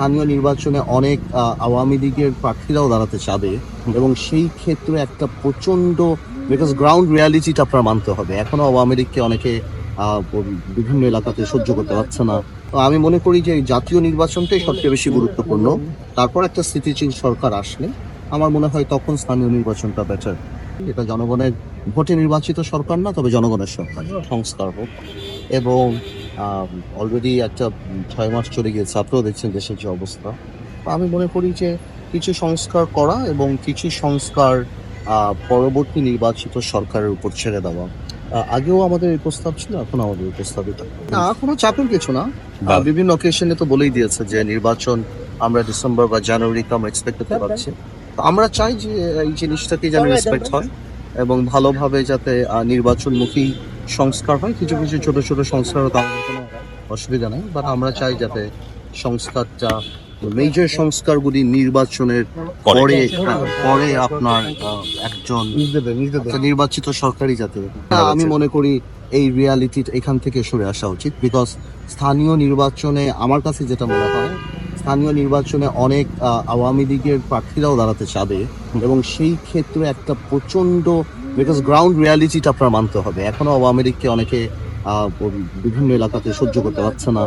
স্থানীয় নির্বাচনে অনেক আওয়ামী লীগের প্রার্থীরাও দাঁড়াতে চাবে এবং সেই ক্ষেত্রে একটা প্রচণ্ড বিকজ গ্রাউন্ড রিয়ালিটিটা আপনার মানতে হবে। এখনও আওয়ামী লীগকে অনেকে বিভিন্ন এলাকাতে সহ্য করতে পারছে না। তো আমি মনে করি যে জাতীয় নির্বাচনটাই সবচেয়ে বেশি গুরুত্বপূর্ণ। তারপর একটা স্থিতিশীল সরকার আসলে আমার মনে হয় তখন স্থানীয় নির্বাচনটা বেটার এটা জনগণের ভোটে নির্বাচিত সরকার না, তবে জনগণের সরকার। সংস্কার হোক। এবং অলরেডি একটা ছয় মাস চলে গিয়েছে আপনারাও দেখছেন দেশের যে অবস্থা। আমি মনে করি যে কিছু সংস্কার করা এবং কিছু সংস্কার পরবর্তী নির্বাচিত সরকারের উপর ছেড়ে দেওয়া। আগেও আমাদের এই প্রস্তাব ছিল এখন আমাদের এই প্রস্তাব এটা না কোনো চাপের কিছু না। বিভিন্ন অকেশনে তো বলেই দিয়েছে যে নির্বাচন আমরা ডিসেম্বর বা জানুয়ারিতে আমরা এক্সপেক্ট করতে পারছি। তো আমরা চাই যে এই জিনিসটাকে যেন রেসপেক্ট হয় এবং ভালোভাবে যাতে নির্বাচনমুখী সংস্কার হয়। কিছু কিছু ছোট ছোট সংস্কার তো আমাদের কোনো অসুবিধা নেই। বাট আমরা চাই যাতে সংস্কারটা মেজর সংস্কারগুলি নির্বাচনের পরে পরে আপনার একজন নির্বাচিত সরকারি যাতে আমি মনে করি এই রিয়ালিটি এখান থেকে সরে আসা উচিত। বিকজ স্থানীয় নির্বাচনে আমার কাছে যেটা মনে হয় স্থানীয় নির্বাচনে অনেক আওয়ামী লীগের প্রার্থীরাও দাঁড়াতে চাবে এবং সেই ক্ষেত্রে একটা প্রচণ্ড বিকজ গ্রাউন্ড রিয়ালিটিটা আপনার মানতে হবে। এখনও আওয়ামী লীগকে অনেকে বিভিন্ন এলাকাতে সহ্য করতে পারছে না।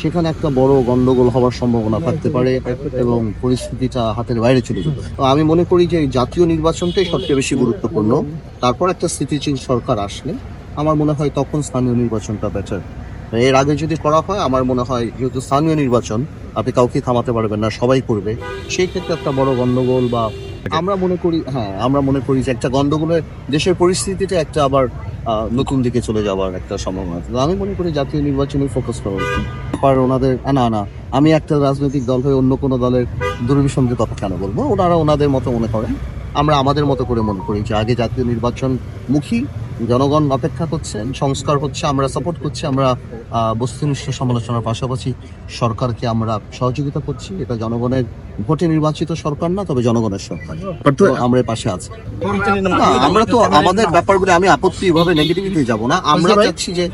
সেখানে একটা বড় গন্ডগোল হওয়ার সম্ভাবনা থাকতে পারে এবং পরিস্থিতিটা হাতের বাইরে চলে পারে। তো আমি মনে করি যে জাতীয় নির্বাচনটাই সবচেয়ে বেশি গুরুত্বপূর্ণ। তারপর একটা স্থিতিশীল সরকার আসলে, আমার মনে হয় তখন স্থানীয় নির্বাচনটা বেটার এর আগে যদি করা হয়, আমার মনে হয় যেহেতু স্থানীয় নির্বাচন আপনি কাউকে থামাতে পারবেন না সবাই করবে। সেই ক্ষেত্রে একটা বড় গন্ডগোল বা আমরা মনে করি হ্যাঁ আমরা মনে করি যে একটা গন্ডগোলের দেশের পরিস্থিতিটা একটা আবার নতুন দিকে চলে যাওয়ার একটা সম্ভাবনা আছে। আমি মনে করি জাতীয় নির্বাচনে ফোকাস করা উচিত। আর ওনাদের না না আমি একটা রাজনৈতিক দল হয়ে অন্য কোনো দলের দুর্বিসন্ধের কথা কেন বলব? ওনারা ওনাদের মতো মনে করেন। আমরা আমাদের মতো করে মনে করি যে আগে জাতীয় নির্বাচন মুখী জনগণ অপেক্ষা করছেন সংস্কার হচ্ছে আমরা সাপোর্ট করছি আমরা বস্তুনিষ্ঠ সমালোচনার পাশাপাশি সরকারকে আমরা সহযোগিতা করছি। এটা জনগণের ভোটে নির্বাচিত সরকার না তবে জনগণের সরকার। আমরা পাশে আছি। আমরা তো আমাদের ব্যাপারগুলো আমি আপত্তি ভাবে নেগেটিভিটি যাব না। আমরা চাচ্ছি যে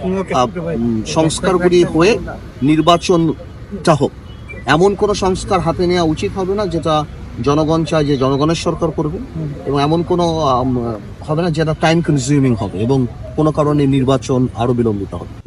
সংস্কারগুলি হয়ে নির্বাচনটা হোক। এমন কোন সংস্কার হাতে নেওয়া উচিত হবে না যেটা জনগণ চায় যে জনগণের সরকার করবে এবং এমন কোনো হবে না যেটা টাইম কনজিউমিং হবে এবং কোনো কারণে নির্বাচন আরও বিলম্বিত হবে।